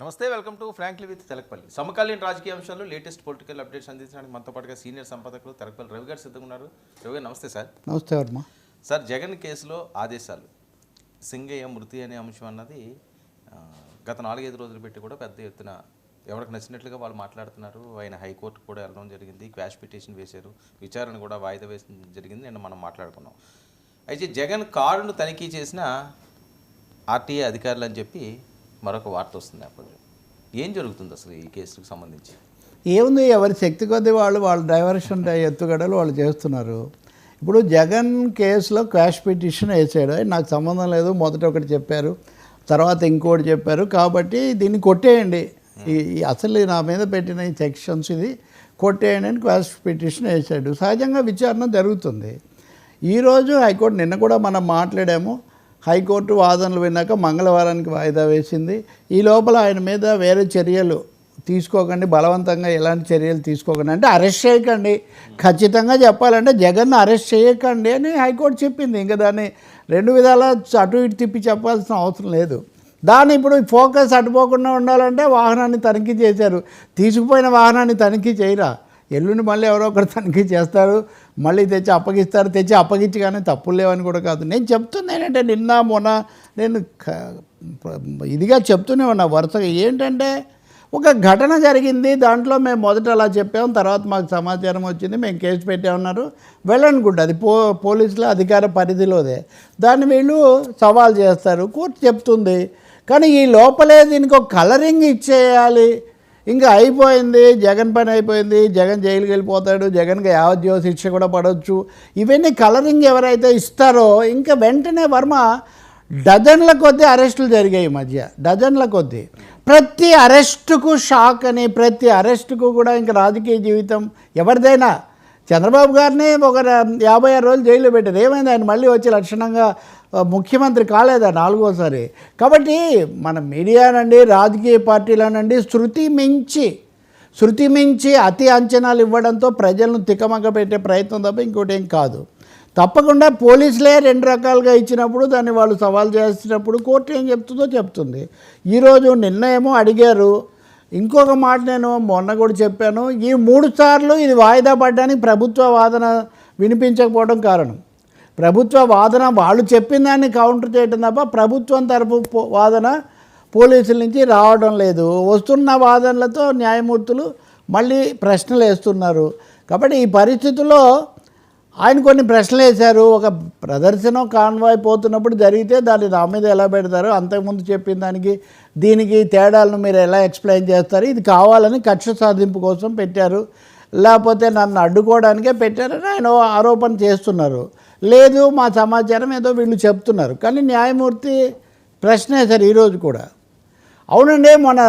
నమస్తే welcome to frankly with Telakapalli. సమకాలీన రాజకీయ అంశాలు లేటెస్ట్ పొలిటికల్ అప్డేట్స్ అందించడానికి మనతో పాటుగా సీనియర్ సంపాదకులు తెలకపల్లి రవి గారు సిద్ధంగా ఉన్నారు. రవి గారు నమస్తే సార్. నమస్తే వర్మ. సార్ జగన్ కేసులో ఆదేశాలు. సింగయ్య మృతి అనే అంశం అన్నది గత నాలుగైదు రోజులు పెట్టి కూడా పెద్ద ఎత్తున ఎవరికి నచ్చినట్లుగా వాళ్ళు మాట్లాడుతున్నారు. ఆయన హైకోర్టు కూడా వెళ్ళడం జరిగింది క్వాష్ పిటిషన్ వేశారు విచారణ కూడా వాయిదా వేసిన జరిగింది నిన్న మనం మాట్లాడుకున్నాం. అయితే జగన్ కారును తనిఖీ చేసిన ఆర్టీఏ అధికారులు అని చెప్పి మరొక వార్త వస్తుంది అప్పుడు. ఏం జరుగుతుంది అసలు ఈ కేసుకు సంబంధించి? ఏముంది ఎవరి శక్తి కొద్దీ వాళ్ళు వాళ్ళు డైవర్షన్ ఎత్తుగడలు వాళ్ళు చేస్తున్నారు. ఇప్పుడు జగన్ కేసులో క్వాష్ పిటిషన్ వేసాడు. నాకు సంబంధం లేదు మొదట ఒకటి చెప్పారు తర్వాత ఇంకోటి చెప్పారు. కాబట్టి దీన్ని కొట్టేయండి. ఈ ఈ అసలు నా మీద పెట్టిన ఈ సెక్షన్స్ ఇది కొట్టేయండి అని క్వాష్ పిటిషన్ వేసాడు. సహజంగా విచారణ జరుగుతుంది. ఈరోజు హైకోర్టు నిన్న కూడా మనం మాట్లాడాము. హైకోర్టు వాదనలు విన్నాక మంగళవారానికి వాయిదా వేసింది. ఈ లోపల ఆయన మీద వేరే చర్యలు తీసుకోకండి బలవంతంగా ఎలాంటి చర్యలు తీసుకోకండి. అంటే అరెస్ట్ చేయకండి. ఖచ్చితంగా చెప్పాలంటే జగన్ను అరెస్ట్ చేయకండి అని హైకోర్టు చెప్పింది. ఇంకా దాన్ని రెండు విధాల అటు ఇటు తిప్పి చెప్పాల్సిన అవసరం లేదు. దాన్ని ఇప్పుడు ఫోకస్ అటుపోకుండా ఉండాలంటే వాహనాన్ని తనిఖీ చేశారు. తీసుకుపోయిన వాహనాన్ని తనిఖీ చేయరా? ఎల్లుండి మళ్ళీ ఎవరో ఒకరు తనిఖీ చేస్తారు మళ్ళీ తెచ్చి అప్పగిస్తారు తెచ్చి అప్పగించి కానీ తప్పులు లేవని కూడా కాదు. నేను చెప్తుంది ఏంటంటే నిన్న మొన్న నేను ఇదిగా చెప్తూనే ఉన్నా వరుసగా. ఏంటంటే ఒక ఘటన జరిగింది దాంట్లో మేము మొదట అలా చెప్పాం తర్వాత మాకు సమాచారం వచ్చింది మేము కేసు పెట్టామన్నారు. వెళ్ళండి గుడ్ అది పో పోలీసుల అధికార పరిధిలోదే. దాన్ని వీళ్ళు సవాల్ చేస్తారు కోర్టు చెప్తుంది. కానీ ఈ లోపలే దీనికి ఒక కలరింగ్ ఇచ్చేయాలి. ఇంకా అయిపోయింది జగన్ పని అయిపోయింది జగన్ జైలుకి వెళ్ళిపోతాడు జగన్కి యావజ్జీవ శిక్ష కూడా పడవచ్చు ఇవన్నీ కలరింగ్ ఎవరైతే ఇస్తారో ఇంకా వెంటనే వర్మ డజన్ల కొద్దీ అరెస్టులు జరిగాయి ఈ మధ్య. డజన్ల కొద్దీ. ప్రతి అరెస్టుకు షాక్ అని ప్రతి అరెస్టుకు కూడా ఇంకా రాజకీయ జీవితం ఎవరిదైనా. చంద్రబాబు గారిని ఒక యాభై ఆరు రోజులు జైల్లో పెట్టారు. ఏమైంది? ఆయన మళ్ళీ వచ్చి లక్షణంగా ముఖ్యమంత్రి కాలేదా నాలుగోసారి? కాబట్టి మన మీడియానండి రాజకీయ పార్టీలనండి శృతి మించి శృతి మించి అతి అంచనాలు ఇవ్వడంతో ప్రజలను తికమక పెట్టే ప్రయత్నం తప్ప ఇంకోటి ఏం కాదు. తప్పకుండా పోలీసులే రెండు రకాలుగా ఇచ్చినప్పుడు దాన్ని వాళ్ళు సవాల్ చేసినప్పుడు కోర్టు ఏం చెప్తుందో చెప్తుంది. ఈరోజు నిర్ణయమో అడిగారు. ఇంకొక మాట నేను మొన్న కూడా చెప్పాను. ఈ మూడు సార్లు ఇది వాయిదా పడ్డానికి ప్రభుత్వ వాదన వినిపించకపోవడం కారణం. ప్రభుత్వ వాదన వాళ్ళు చెప్పిన దాన్ని కౌంటర్ చేయడం తప్ప ప్రభుత్వం తరపు వాదన పోలీసుల నుంచి రావడం లేదు. వస్తున్న వాదనలతో న్యాయమూర్తులు మళ్ళీ ప్రశ్నలు వేస్తున్నారు. కాబట్టి ఈ పరిస్థితుల్లో ఆయన కొన్ని ప్రశ్నలు వేశారు. ఒక ప్రదర్శన కాన్వాయ్ పోతున్నప్పుడు జరిగితే దాన్ని నా మీద ఎలా పెడతారు? అంతకుముందు చెప్పిన దానికి దీనికి తేడాలను మీరు ఎలా ఎక్స్ప్లెయిన్ చేస్తారు? ఇది కావాలని కక్ష సాధింపు కోసం పెట్టారు. లేకపోతే నన్ను అడ్డుకోవడానికే పెట్టారని ఆయన ఆరోపణ చేస్తున్నారు. లేదు మా సమాచారం ఏదో వీళ్ళు చెప్తున్నారు. కానీ న్యాయమూర్తి ప్రశ్నే సార్ ఈరోజు కూడా. అవునండి మన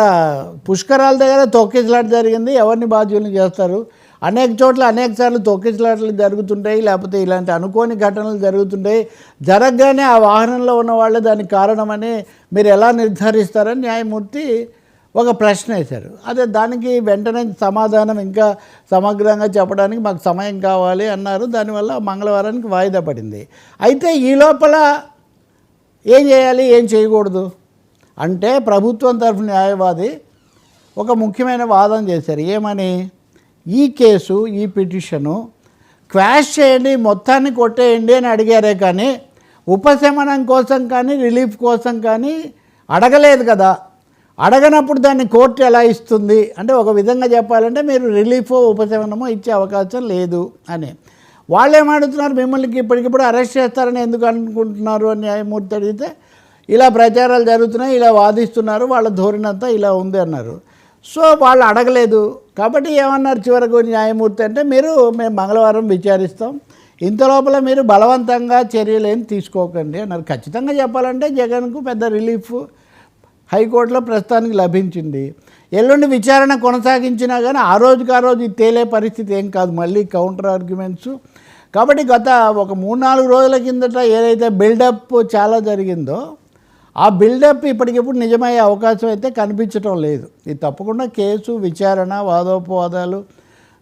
పుష్కరాల దగ్గర తొక్కిసలాట జరిగింది. ఎవరిని బాధ్యులను చేస్తారు? అనేక చోట్ల అనేక సార్లు తొక్కిసలాటలు జరుగుతుంటాయి లేకపోతే ఇలాంటి అనుకోని ఘటనలు జరుగుతుంటాయి. జరగగానే ఆ వాహనంలో ఉన్న వాళ్ళే దానికి కారణమని మీరు ఎలా నిర్ధారిస్తారని న్యాయమూర్తి ఒక ప్రశ్న వేశారు. అదే దానికి వెంటనే సమాధానం ఇంకా సమగ్రంగా చెప్పడానికి మాకు సమయం కావాలి అన్నారు. దానివల్ల మంగళవారానికి వాయిదా పడింది. అయితే ఈ లోపల ఏం చేయాలి? ఏం చేయకూడదు? అంటే ప్రభుత్వం తరఫు న్యాయవాది ఒక ముఖ్యమైన వాదన చేశారు. ఏమని? ఈ కేసు ఈ పిటిషను క్వాష్ చేయండి మొత్తాన్ని కొట్టేయండి అని అడిగారే కానీ ఉపశమనం కోసం కానీ రిలీఫ్ కోసం కానీ అడగలేదు కదా. అడగనప్పుడు దాన్ని కోర్టు ఎలా ఇస్తుంది? అంటే ఒక విధంగా చెప్పాలంటే మీరు రిలీఫ్ ఉపశమనమో ఇచ్చే అవకాశం లేదు అని. వాళ్ళు ఏమడుతున్నారు మిమ్మల్ని ఇప్పటికిప్పుడు అరెస్ట్ చేస్తారని ఎందుకు అనుకుంటున్నారు అని న్యాయమూర్తి అడిగితే ఇలా ప్రచారాలు జరుగుతున్నాయి ఇలా వాదిస్తున్నారు వాళ్ళ ధోరణి అంతా ఇలా ఉంది అన్నారు. సో వాళ్ళు అడగలేదు. కాబట్టి ఏమన్నారు చివరకు న్యాయమూర్తి అంటే మీరు మేము మంగళవారం విచారిస్తాం. ఇంత లోపల మీరు బలవంతంగా చర్యలు ఏం తీసుకోకండి అన్నారు. ఖచ్చితంగా చెప్పాలంటే జగన్కు పెద్ద రిలీఫ్ హైకోర్టులో ప్రస్తుతానికి లభించింది. ఎల్లుండి విచారణ కొనసాగించినా కానీ ఆ రోజుకి ఆ రోజు తేలే పరిస్థితి ఏం కాదు. మళ్ళీ కౌంటర్ ఆర్గ్యుమెంట్స్. కాబట్టి గత ఒక మూడు నాలుగు రోజుల కిందట ఏదైతే బిల్డప్ చాలా జరిగిందో ఆ బిల్డప్ ఇప్పటికిప్పుడు నిజమయ్యే అవకాశం అయితే కనిపించడం లేదు. ఇది తప్పకుండా కేసు విచారణ వాదోపవాదాలు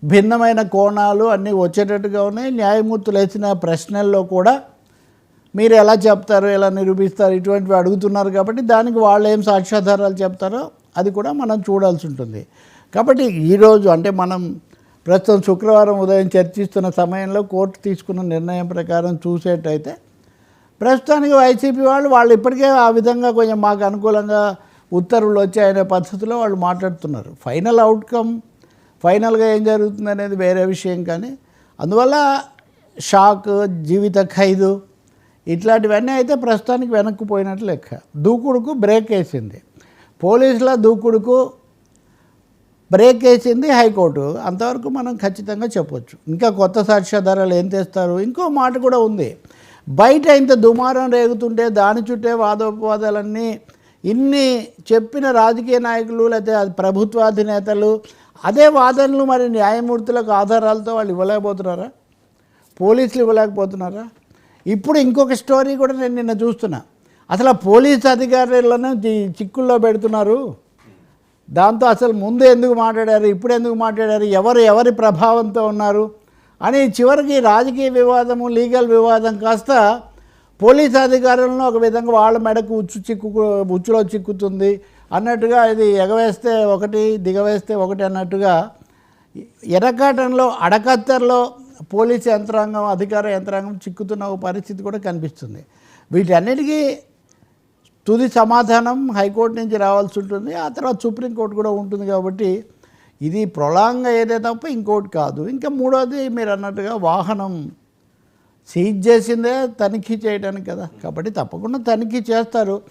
భిన్నమైన కోణాలు అన్నీ వచ్చేటట్టుగా ఉన్నాయి. న్యాయమూర్తులు వేసిన ప్రశ్నల్లో కూడా మీరు ఎలా చెప్తారు ఎలా నిరూపిస్తారు ఇటువంటివి అడుగుతున్నారు కాబట్టి దానికి వాళ్ళు ఏం సాక్ష్యాధారాలు చెప్తారో అది కూడా మనం చూడాల్సి ఉంటుంది. కాబట్టి ఈరోజు అంటే మనం ప్రస్తుతం శుక్రవారం ఉదయం చర్చిస్తున్న సమయంలో కోర్టు తీసుకున్న నిర్ణయం ప్రకారం చూసేటైతే ప్రస్తుతానికి వైసీపీ వాళ్ళు వాళ్ళు ఇప్పటికే ఆ విధంగా కొంచెం మాకు అనుకూలంగా ఉత్తర్వులు వచ్చాయనే పద్ధతిలో వాళ్ళు మాట్లాడుతున్నారు. ఫైనల్ అవుట్కమ్ ఫైనల్గా ఏం జరుగుతుంది అనేది వేరే విషయం కానీ అందువల్ల షాక్ జీవిత ఖైదు ఇట్లాంటివన్నీ అయితే ప్రస్తుతానికి వెనక్కి పోయినట్లు లెక్క. దూకుడుకు బ్రేక్ వేసింది. పోలీసుల దూకుడుకు బ్రేక్ వేసింది హైకోర్టు. అంతవరకు మనం ఖచ్చితంగా చెప్పొచ్చు. ఇంకా కొత్త సాక్ష్యాధారాలు ఏం తెస్తారు? ఇంకో మాట కూడా ఉంది. బయట ఇంత దుమారం రేగుతుంటే దాని చుట్టే వాదోపవాదాలన్నీ ఇన్ని చెప్పిన రాజకీయ నాయకులు లేకపోతే ప్రభుత్వాధినేతలు అదే వాదనలు మరి న్యాయమూర్తులకు ఆధారాలతో వాళ్ళు ఇవ్వలేకపోతున్నారా? పోలీసులు ఇవ్వలేకపోతున్నారా? ఇప్పుడు ఇంకొక స్టోరీ కూడా నేను నిన్న చూస్తున్నా. అసలు ఆ పోలీస్ అధికారులను చిక్కుల్లో పెడుతున్నారు. దాంతో అసలు ముందు ఎందుకు మాట్లాడారు ఇప్పుడు ఎందుకు మాట్లాడారు ఎవరు ఎవరి ప్రభావంతో ఉన్నారు అని చివరికి రాజకీయ వివాదము లీగల్ వివాదం కాస్త పోలీస్ అధికారులను ఒక విధంగా వాళ్ళ మెడకు ఉచ్చు చిక్కు ఉచ్చులో చిక్కుతుంది అన్నట్టుగా ఇది ఎగవేస్తే ఒకటి దిగవేస్తే ఒకటి అన్నట్టుగా ఎర్రకాటంలో అడకత్తర్లో పోలీస్ యంత్రాంగం అధికార యంత్రాంగం చిక్కుతున్న ఒక పరిస్థితి కూడా కనిపిస్తుంది. వీటన్నిటికీ తుది సమాధానం హైకోర్టు నుంచి రావాల్సి ఉంటుంది. ఆ తర్వాత సుప్రీంకోర్టు కూడా ఉంటుంది కాబట్టి ఇది ప్రొలాంగ్ అయ్యేదే తప్ప ఇంకోటి కాదు. ఇంకా మూడోది మీరు అన్నట్టుగా వాహనం సీజ్ చేసిందే తనిఖీ చేయడానికి కదా. కాబట్టి తప్పకుండా తనిఖీ చేస్తారు.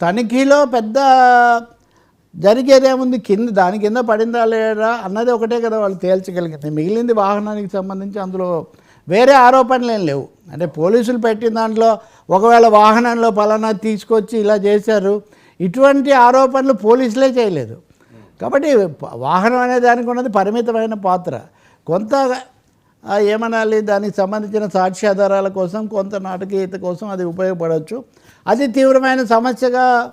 తనిఖీలో పెద్ద జరిగేదేముంది? కింద దాని కింద పడిందా లేదా అన్నది ఒకటే కదా వాళ్ళు తేల్చగలిగింది. మిగిలింది వాహనానికి సంబంధించి అందులో వేరే ఆరోపణలు ఏం లేవు. అంటే పోలీసులు పెట్టిన దాంట్లో ఒకవేళ వాహనంలో పలానా తీసుకొచ్చి ఇలా చేశారు ఇటువంటి ఆరోపణలు పోలీసులే చేయలేదు. కాబట్టి వాహనం అనే దానికి ఉన్నది పరిమితమైన పాత్ర. కొంత ఏమనాలి? దానికి సంబంధించిన సాక్ష్యాధారాల కోసం కొంత నాటకీయత కోసం అది ఉపయోగపడవచ్చు. అది తీవ్రమైన సమస్యగా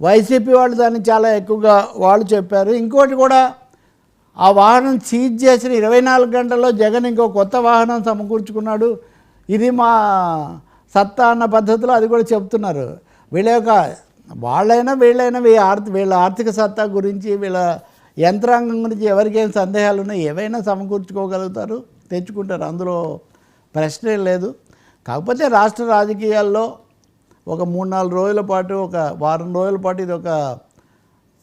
వైసీపీ వాళ్ళు దాన్ని చాలా ఎక్కువగా వాళ్ళు చెప్పారు. ఇంకోటి కూడా ఆ వాహనం సీజ్ చేసిన ఇరవై నాలుగు గంటల్లో జగన్ ఇంకో కొత్త వాహనం సమకూర్చుకున్నాడు. ఇది మా సత్తా అన్న పద్ధతిలో అది కూడా చెప్తున్నారు. వీళ్ళ యొక్క వాళ్ళైనా వీళ్ళైనా వీళ్ళ ఆర్థిక వీళ్ళ ఆర్థిక సత్తా గురించి వీళ్ళ యంత్రాంగం గురించి ఎవరికేం సందేహాలు ఉన్నాయి? ఏవైనా సమకూర్చుకోగలుగుతారు? తెచ్చుకుంటారు. అందులో ప్రశ్నే లేదు. కాకపోతే రాష్ట్ర రాజకీయాల్లో ఒక మూడు నాలుగు రోజుల పాటు ఒక వారం రోజుల పాటు ఇది ఒక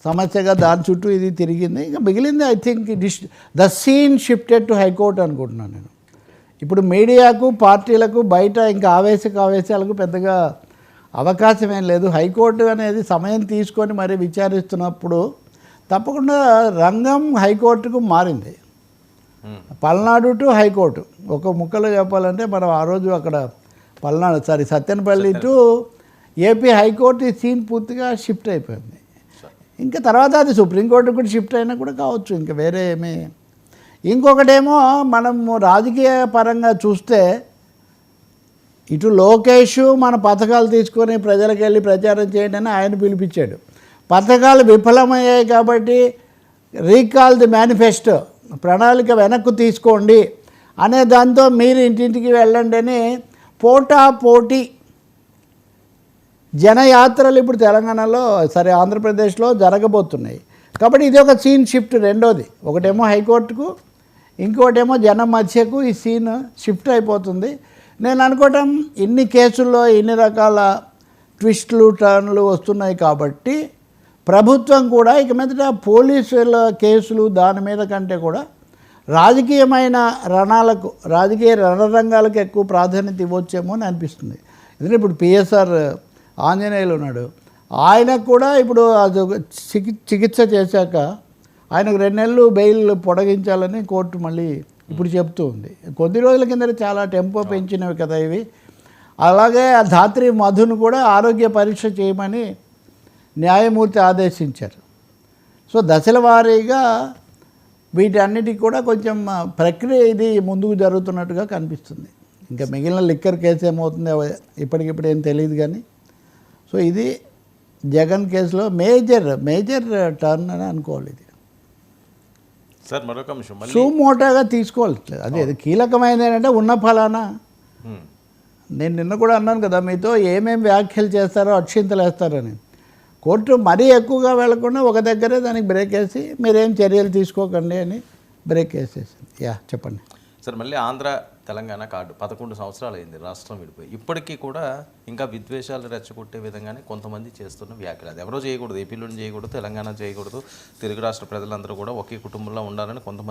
సమస్యగా దాని చుట్టూ ఇది తిరిగింది. ఇంకా మిగిలింది I think this the scene shifted to high court అనుకుంటున్నాను నేను. ఇప్పుడు మీడియాకు పార్టీలకు బయట ఇంకా ఆవేశక ఆవేశాలకు పెద్దగా అవకాశం ఏం లేదు. హైకోర్టు అనేది సమయం తీసుకొని మరి విచారిస్తున్నప్పుడు తప్పకుండా రంగం హైకోర్టుకు మారింది. పల్నాడు టు హైకోర్టు ఒక ముక్కలో చెప్పాలంటే మనం ఆ రోజు అక్కడ Palnadu sorry Satyanapalli to AP high court ఈ సీన్ పూర్తిగా షిఫ్ట్ అయిపోయింది. ఇంకా తర్వాత అది సుప్రీంకోర్టు కూడా షిఫ్ట్ అయినా కూడా కావచ్చు ఇంకా వేరే ఏమీ. ఇంకొకటేమో మనము రాజకీయ పరంగా చూస్తే ఇటు లోకేష్ మన పథకాలు తీసుకొని ప్రజలకు వెళ్ళి ప్రచారం చేయండి అని ఆయన పిలిపించాడు. పథకాలు విఫలమయ్యాయి కాబట్టి రీకాల్ ది మేనిఫెస్టో ప్రణాళిక వెనక్కు తీసుకోండి అనే దాంతో మీరు ఇంటింటికి వెళ్ళండి అని పోటా పోటీ జనయాత్రలు ఇప్పుడు తెలంగాణలో సరే ఆంధ్రప్రదేశ్లో జరగబోతున్నాయి. కాబట్టి ఇది ఒక సీన్ షిఫ్ట్ రెండోది. ఒకటేమో హైకోర్టుకు ఇంకోటేమో జనం మధ్యకు ఈ సీన్ షిఫ్ట్ అయిపోతుంది. నేను అనుకోవటం ఇన్ని కేసుల్లో ఇన్ని రకాల ట్విస్టులు టర్న్లు వస్తున్నాయి కాబట్టి ప్రభుత్వం కూడా ఇక మీదట పోలీసుల కేసులు దాని మీద కంటే కూడా రాజకీయమైన రణాలకు రాజకీయ రణరంగాలకు ఎక్కువ ప్రాధాన్యత ఇవ్వచ్చేమో అని అనిపిస్తుంది. ఎందుకంటే ఇప్పుడు పిఎస్ఆర్ ఆంజనేయులు ఉన్నాడు. ఆయనకు కూడా ఇప్పుడు అది ఒక చికి చికిత్స చేశాక ఆయనకు రెండు నెలలు బెయిల్ పొడిగించాలని కోర్టు మళ్ళీ ఇప్పుడు చెప్తూ ఉంది. కొద్ది రోజుల కింద చాలా టెంపో పెంచినవి కదా ఇవి. అలాగే ఆ ధాత్రి మధును కూడా ఆరోగ్య పరీక్ష చేయమని న్యాయమూర్తి ఆదేశించారు. సో దశల వారీగా వీటన్నిటికి కూడా కొంచెం ప్రక్రియ ఇది ముందుకు జరుగుతున్నట్టుగా కనిపిస్తుంది. ఇంకా మిగిలిన లిక్కర్ కేసు ఏమవుతుందో ఇప్పటికిప్పుడు ఏం తెలియదు కానీ. సో ఇది జగన్ కేసులో మేజర్ మేజర్ టర్న్ అని అనుకోవాలి ఇది. సార్ మరొక అంశం సుమోటాగా తీసుకోవాలి. అదే అది కీలకమైనది ఏంటంటే ఉన్న ఫలానా. నేను నిన్న కూడా అన్నాను కదా మీతో ఏమేం వ్యాఖ్యలు చేస్తారో అక్షింతలు వేస్తారని కోర్టు మరీ ఎక్కువగా వెళ్ళకుండా ఒక దగ్గరే దానికి బ్రేక్ వేసి మీరేం చర్యలు తీసుకోకండి అని బ్రేక్ వేసేసింది. యా చెప్పండి. సార్ మళ్ళీ ఆంధ్ర తెలంగాణ కార్డు పదకొండు సంవత్సరాలు అయింది రాష్ట్రం విడిపోయి. ఇప్పటికీ కూడా ఇంకా విద్వేషాలు రెచ్చగొట్టే విధంగానే కొంతమంది చేస్తున్న వ్యాఖ్యలు. అది ఎవరో చేయకూడదు ఏపీలో చేయకూడదు తెలంగాణ చేయకూడదు తెలుగు రాష్ట్ర ప్రజలందరూ కూడా ఒకే కుటుంబంలో ఉండాలని కొంతమంది